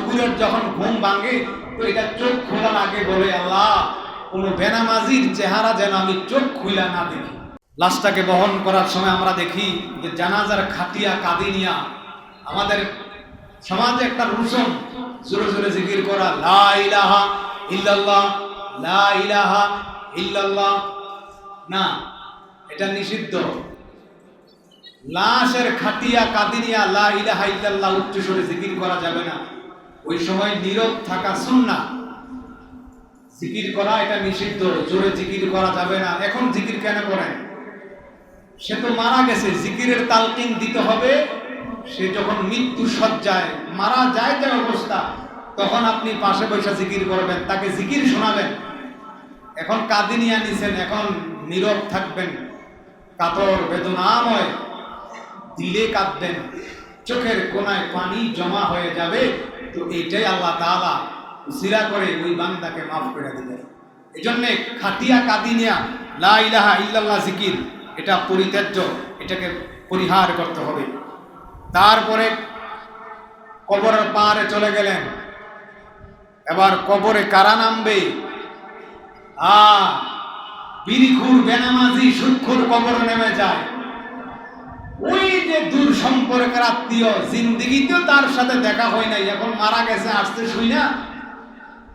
শুকুরের যখন ঘুম ভাঙে, তো এটা চোখ খোলার আগে বলে, আল্লাহ, কোনো বেনামাজির চেহারা যেন আমি চোখ খুলা না দেখি। লাশটাকে বহন করার সময় আমরা দেখি যে জানাজার খাটিয়া কাদিনিয়া, আমাদের সমাজে একটা রুসম জোরে জোরে জিকির করা, লা ইলাহা ইল্লাল্লাহ, লা ইলাহা ইল্লাল্লাহ। না, এটা নিষিদ্ধ। লাশের খাটিয়া কাদিনিয়া, লা ইলাহা ইল্লাল্লাহ উচ্চ স্বরে জিকির করা যাবে না। ওই সময় নীরব থাকা সুন্না জিকির করা এটা নিষিদ্ধ, জোরে জিকির করা যাবে না। এখন জিকির কেন করেন? সে তো মারা গেছে, জিকিরের তালকিন দিতে হবে। সে যখন মৃত্যু সজ্জায় মারা যায় যে অবস্থা, তখন আপনি পাশে বসে জিকির করবেন, তাকে জিকির শোনাবেন। এখন কাদিনিয়া নিছেন, এখন নীরব থাকবেন। কাতর বেদনাময়, দিলে কাঁদবেন। চোখের কোনায় পানি জমা হয়ে যাবে, তো এটাই আল্লাহ তাআলা উসিরা করে ওই বান্দাকে মাফ করে দিলেন। এই জন্যে খাটিয়া কাদিনিয়া, লা ইলাহা ইল্লাল্লাহ জিকির, এটা পরিত্যাজ্য, এটাকে পরিহার করতে হবে। তারপরে কবরের পাহাড়ে চলে গেলেন। এবার কবরে কারা নামবে? আ, বিরিখুর বেনামাজি সুক্ষুর কবরে নেমে যায়। দূর সম্পর্কের আত্মীয়, জিন্দিগিতেও তার সাথে দেখা হয় নাই। এখন মারা গেছে, আসতে শুই না।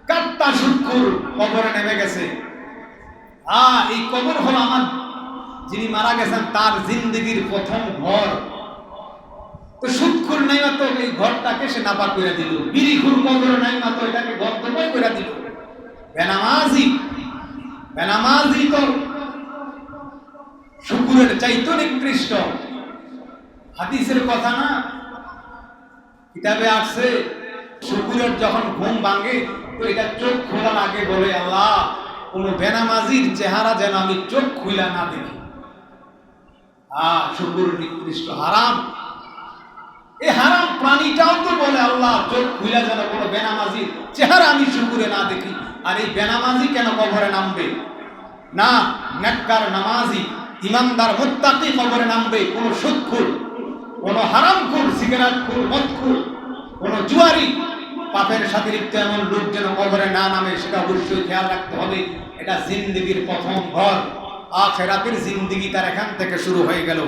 কাট্টা সুক্ষুর কবরে নেমে গেছে। আ, এই কবর হলো আমার। যিনি মারা গেছেন, তার জিন্দিগির প্রথম ঘর। তো সুক্ষুর নাই মাত্র এই ঘরটাকে সে নাপাক করে দিল। বিরিখুর কবর নাই মাত্র এটাকে গন্তব্য করে দিল। বেনামাজি বেনামাজি তো শুকুরের চাইতো নিকৃষ্ট। হাদিসের কথা না? কিতাবে আসছে, শুকুরের যখন ঘুম ভাঙে, তো এটা চোখ খোলার আগে বলে, আল্লাহ, কোনো বেনামাজির চেহারা যেন আমি চোখ খুলা না দেখি। আ শুকুর নিকৃষ্ট হারাম। এই হারাম প্রাণীটাও তো বলে, আল্লাহ, চোখ খুলে যেন কোনো বেনামাজির চেহারা আমি শুকুরে না দেখি। আর এই বেনামাজি কেন কবরে নামবে? না, নেককার নামাজি, ইমানদার মুত্তাকি কবরে নামবে, কোনো সুদখুর কোনো হারামখুর মদ মদখুর কোনো জুয়ারি, পাপের সাথে লিপ্ত এমন লোক যেন কবরে না নামে, সেটা অবশ্যই খেয়াল রাখতে হবে। এটা জিন্দগির প্রথম ঘর। আখেরাতের জিন্দগি তার এখান থেকে শুরু হয়ে গেল।